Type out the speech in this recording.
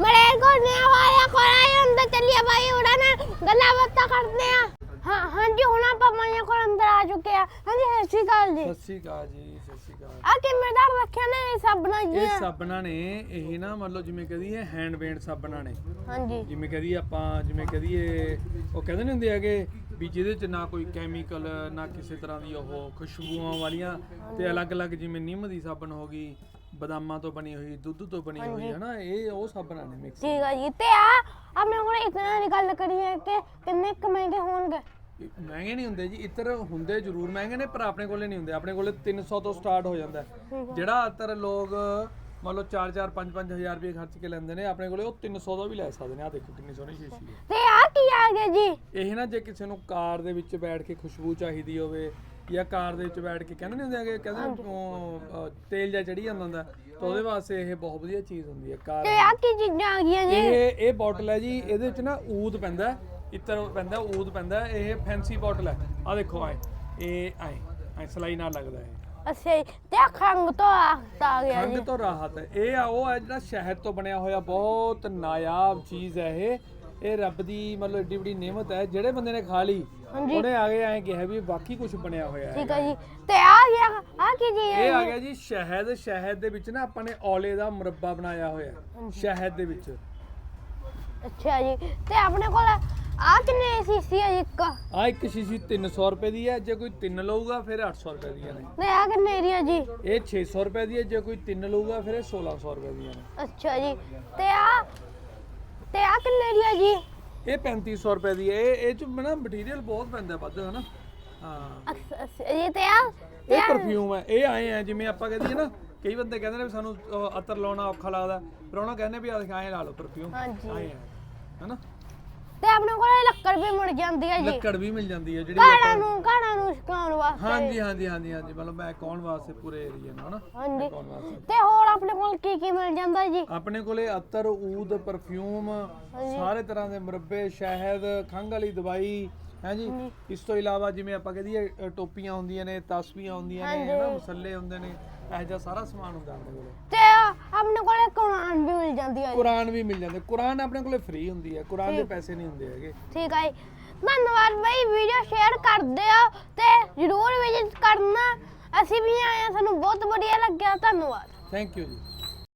ਮਰੇ ਕੋਨੇ ਵਾਲਾ ਕੋਲਾ ਅੰਦਰ ਚੱਲੀਏ ਭਾਈ ਉੜਾ ਨਾ ਗੱਲਾਂ ਬਾਤਾਂ ਕਰਦੇ ਆ। ਹਾਂ ਹਾਂਜੀ ਹੁਣ ਆਪਾਂ ਮਾਇਆ ਕੋਲ ਅੰਦਰ ਆ ਚੁੱਕੇ ਆ। ਹਾਂਜੀ ਸਤਿ ਸ਼੍ਰੀ ਅਕਾਲ ਜੀ। ਸਤਿ ਸ਼੍ਰੀ ਅਕਾਲ ਜੀ ਸਤਿ ਸ਼੍ਰੀ ਅਕਾਲ। ਆ ਕਿੰਮੇਦਾਰ ਰੱਖਿਆ ਨੇ ਇਹ ਸਾਬਣਾ ਜੀ ਇਹ ਸਾਬਣਾਂ ਨੇ ਇਹ ਨਾ ਮੰਨ ਲਓ ਜਿਵੇਂ ਕਹਦੀਏ ਹੈਂਡ ਮੇਡ ਸਾਬਣਾਂ ਨੇ ਹਾਂਜੀ। ਜਿਵੇਂ ਕਹਦੀਏ ਆਪਾਂ ਜਿਵੇਂ ਕਹਦੀਏ ਉਹ ਕਹਿੰਦੇ ਨਹੀਂ ਹੁੰਦੇ ਹੈਗੇ ਵੀ ਜਿਹਦੇ ਚ ਨਾ ਕੋਈ ਕੈਮੀਕਲ ਨਾ ਕਿਸੇ ਤਰ੍ਹਾਂ ਦੀ ਉਹ ਖੁਸ਼ਬੂਆਂ ਵਾਲੀਆਂ ਤੇ ਅਲੱਗ-ਅਲੱਗ ਜਿਵੇਂ ਨਿੰਮ ਦੀ ਸਾਬਣ ਹੋ ਗਈ ਬਦਾਮਾਂ ਤੋਂ ਬਣੀ ਹੋਈ ਦੁੱਧ ਤੋਂ ਬਣੀ ਹੋਈ ਹੈ ਨਾ ਇਹ ਉਹ ਸਾਬਣਾਂ ਨੇ ਮਿਕਸ ਠੀਕ ਆ ਜੀ ਤੇ ਆ ਆਪਣੇ ਕੋਲ ਇਤਨਾ ਦੀ ਗੱਲ ਕਰੀਏ ਕਿ ਕਿੰਨੇ ਕੁ ਮਹਿੰਗੇ ਹੋਣਗੇ। ਮਹਿੰਗੇ ਨਹੀਂ ਹੁੰਦੇ ਜੀ ਇਤਰ ਹੁੰਦੇ ਜ਼ਰੂਰ ਮਹਿੰਗੇ ਨੇ ਪਰ ਆਪਣੇ ਕੋਲੇ ਨਹੀਂ ਹੁੰਦੇ। ਆਪਣੇ ਕੋਲੇ 300 ਤੋਂ ਸਟਾਰਟ ਹੋ ਜਾਂਦਾ। ਹੈ। ਜਿਹੜਾ ਇਤਰ ਲੋਕ ਮੰਨ ਲਓ 4-4 5-5 ਹਜ਼ਾਰ ਰੁਪਏ ਖਰਚ ਕੇ ਲੈਂਦੇ ਨੇ ਆਪਣੇ ਕੋਲੇ ਉਹ 300 ਦਾ ਵੀ ਲੈ ਸਕਦੇ ਨੇ। ਆ ਦੇਖੋ ਕਿੰਨੀ ਸੋਹਣੀ ਸ਼ੀਸ਼ੀ ਹੈ। ਤੇ ਆ ਕੀ ਆ ਗਿਆ ਜੀ? ਇਹ ਨਾ ਜੇ ਕਿਸੇ ਨੂੰ ਕਾਰ ਦੇ ਵਿੱਚ ਬੈਠ ਕੇ ਖੁਸ਼ਬੂ ਚਾਹੀਦੀ ਹੋਵੇ ਜਾਂ ਕਾਰ ਦੇ ਵਿੱਚ ਬੈਠ ਕੇ ਕਹਿੰਦੇ ਨਹੀਂ ਹੁੰਦੇ ਹੈਗੇ ਕਹਿੰਦੇ ਉਹ, ਅਹ, ਤੇਲ ਜਾਂ ਚੜੀ ਜਾਂਦਾ ਹੁੰਦਾ ਤਾਂ ਉਹਦੇ ਵਾਸਤੇ ਇਹ ਬਹੁਤ ਵਧੀਆ ਚੀਜ਼ ਹੁੰਦੀ ਹੈ ਕਾਰ ਤੇ ਆ ਕੀ ਚੀਜ਼ਾਂ ਆ ਗਈਆਂ ਜੀ ਇਹ ਇਹ ਬੋਟਲ ਹੈ ਜੀ ਇਹਦੇ ਵਿੱਚ ਨਾ ਊਦ ਪੈਂਦਾ ਇਤਰ ਪੈਂਦਾ ਊਦ ਪੈਂਦਾ ਇਹ ਫੈਂਸੀ ਬੋਟਲ ਹੈ। ਆ ਦੇਖੋ ਆਏ ਇਹ ਆਏ ਆਏ ਸਲਾਈ ਨਾਲ ਲੱਗਦਾ ਹੈ। ਅੱਛਾ ਜੀ ਤੇ ਖੰਗ ਤੋਂ ਆ ਆ ਗਿਆ ਜੀ। ਖੰਗ ਤੋਂ ਰਾਹਤ ਹੈ। ਇਹ ਆ ਉਹ ਹੈ ਜਿਹੜਾ ਸ਼ਹਿਦ ਤੋਂ ਬਣਿਆ ਹੋਇਆ ਬਹੁਤ ਨਾਯਾਬ ਚੀਜ਼ ਹੈ ਇਹ। ਇਹ ਰੱਬ ਦੀ ਮਤਲਬ ਏਡੀ ਵੱਡੀ ਨਿਮਤ ਹੈ ਜਿਹੜੇ ਬੰਦੇ ਨੇ ਖਾ ਲਈ ਉਹਨੇ ਆ ਕੇ ਐਂ ਕਿਹਾ ਵੀ ਵਾਕਈ ਕੁਝ ਬਣਿਆ ਹੋਇਆ ਹੈ। ਠੀਕ ਆ ਜੀ। ਤੇ ਆ ਗਿਆ ਆ ਕੀ ਜੀ ਇਹ? ਆ ਗਿਆ ਜੀ ਸ਼ਹਿਦ ਸ਼ਹਿਦ ਦੇ ਵਿੱਚ ਨਾ ਆਪਾਂ ਨੇ ਔਲੇ ਦਾ ਮੁਰੱਬਾ ਬਣਾਇਆ ਹੋਇਆ ਹੈ। ਸ਼ਹਿਦ ਦੇ ਵਿੱਚ। ਅੱਛਾ ਜੀ। ਤੇ ਆਪਣੇ ਕੋਲ ਆ ਕਿੰਨੇ ਸੀਸੀ ਜੀ ਇੱਕ? ਆ ਇੱਕ ਸ਼ੀਸ਼ੀ 300 ਰੁਪਏ ਦੀ ਹੈ ਜੇ ਕੋਈ ਤਿੰਨ ਲਊਗਾ ਫਿਰ 800 ਰੁਪਏ ਦੀਆਂ ਨੇ। ਤੇ ਆ ਕਿੰਨੇ ਏਰੀਆ ਜੀ? ਇਹ 600 ਰੁਪਏ ਦੀ ਹੈ ਜੇ ਕੋਈ ਤਿੰਨ ਲਊਗਾ ਫਿਰ ਇਹ 1600 ਰੁਪਏ ਦੀਆਂ ਨੇ। ਅੱਛਾ ਜੀ। ਤੇ ਆ ਏਰੀਆ ਜੀ? ਇਹ 3500 ਰੁਪਏ ਦੀ ਹੈ। ਇਹ ਇਹ ਚ ਨਾ ਮਟੀਰੀਅਲ ਬਹੁਤ ਪੈਂਦਾ ਵੱਧ ਹਨਾ? ਹਾਂ। ਜੀ ਤੇ ਆ? ਇਹ ਪਰਫਿਊਮ ਹੈ। ਇਹ ਆਏ ਆ ਜਿਵੇਂ ਆਪਾਂ ਕਹਿੰਦੇ ਨਾ ਕਈ ਬੰਦੇ ਕਹਿੰਦੇ ਨੇ ਵੀ ਸਾਨੂੰ ਅਹ, ਅਤਰ ਲਾਉਣਾ ਔਖਾ ਲੱਗਦਾ। ਪਰ ਉਹਨਾਂ ਕਹਿੰਦੇ ਵੀ ਆ ਦਿਖਾਏ ਲਾ ਲਓ ਪਰਫਿਊਮ ਹਾਂਜੀ। ਆਏ ਆ ਹਨਾ? ਤੇ ਆਪਣੇ ਕੋਲ ਇਹ ਲੱਕੜ ਵੀ ਮੁੜ ਜਾਂਦੀ ਹੈ ਜੀ। ਲੱਕੜ ਵੀ ਮਿਲ ਜਾਂਦੀ ਹੈ ਜਿਹੜੀ ਕਾੜਾ ਨੂੰ ਕਾੜਾ ਨੂੰ ਸੁਕਾਉਣ ਵਾਸਤੇ। ਹਾਂਜੀ ਹਾਂਜੀ ਹਾਂਜੀ ਹਾਂਜੀ ਮਤਲਬ ਮੈਂ ਕੌਣ ਵਾਸਤੇ ਪੂਰੇ ਏਰੀਆ ਨੂੰ ਹਨਾ? ਹਾਂਜੀ। ਕੌਣ ਵਾਸਤੇ। ਤੇ ਹੋਰ ਕੋਲ ਕੀ ਕੀ ਮਿਲ ਜਾਂਦਾ ਜੀ? ਆਪਣੇ ਕੋਲੇ ਅਤਰ ਊਦ ਪਰਫਿਊਮ ਸਾਰੇ ਤਰ੍ਹਾਂ ਦੇ ਮੁਰੱਬੇ ਸ਼ਹਿਦ ਖੰਘ ਵਾਲੀ ਦਵਾਈ ਹੈ ਜੀ? ਇਸ ਤੋਂ ਇਲਾਵਾ ਜਿਵੇਂ ਆਪਾਂ ਕਹਦੀਏ ਅ, ਟੋਪੀਆਂ ਹੁੰਦੀਆਂ ਨੇ ਤਸਬੀਆਂ ਹੁੰਦੀਆਂ ਨੇ ਹਨਾ ਮਸੱਲੇ ਹੁੰਦੇ ਨੇ ਇਹੋ ਜਿਹਾ ਸਾਰਾ ਸਮਾਨ ਹੁੰਦਾ ਆਪਣੇ ਕੋਲੇ। ਤੇ ਆਪਣੇ ਕੋਲ ਕੁਰਾਨ ਵੀ ਮਿਲ ਜਾਂਦੀ ਹੈ ਕੁਰਾਨ ਵੀ ਮਿਲ ਜਾਂਦੇ। ਕੁਰਾਨ ਆਪਣੇ ਕੋਲੇ ਫ੍ਰੀ ਹੁੰਦੀ ਹੈ ਕੁਰਾਨ ਦੇ ਪੈਸੇ ਨਹੀਂ ਹੁੰਦੇ ਹੈਗੇ। ਠੀਕ ਹੈ ਧੰਨਵਾਦ ਬਈ ਵੀਡੀਓ ਸ਼ੇਅਰ ਕਰ ਦਿਓ ਤੇ ਜਰੂਰ ਵਿਜ਼ਿਟ ਕਰਨਾ। ਅਸੀਂ ਵੀ ਆਏ ਹਾਂ ਸਾਨੂੰ ਬਹੁਤ ਵਧੀਆ ਲੱਗਿਆ ਧੰਨਵਾਦ। ਥੈਂਕ ਯੂ ਜੀ।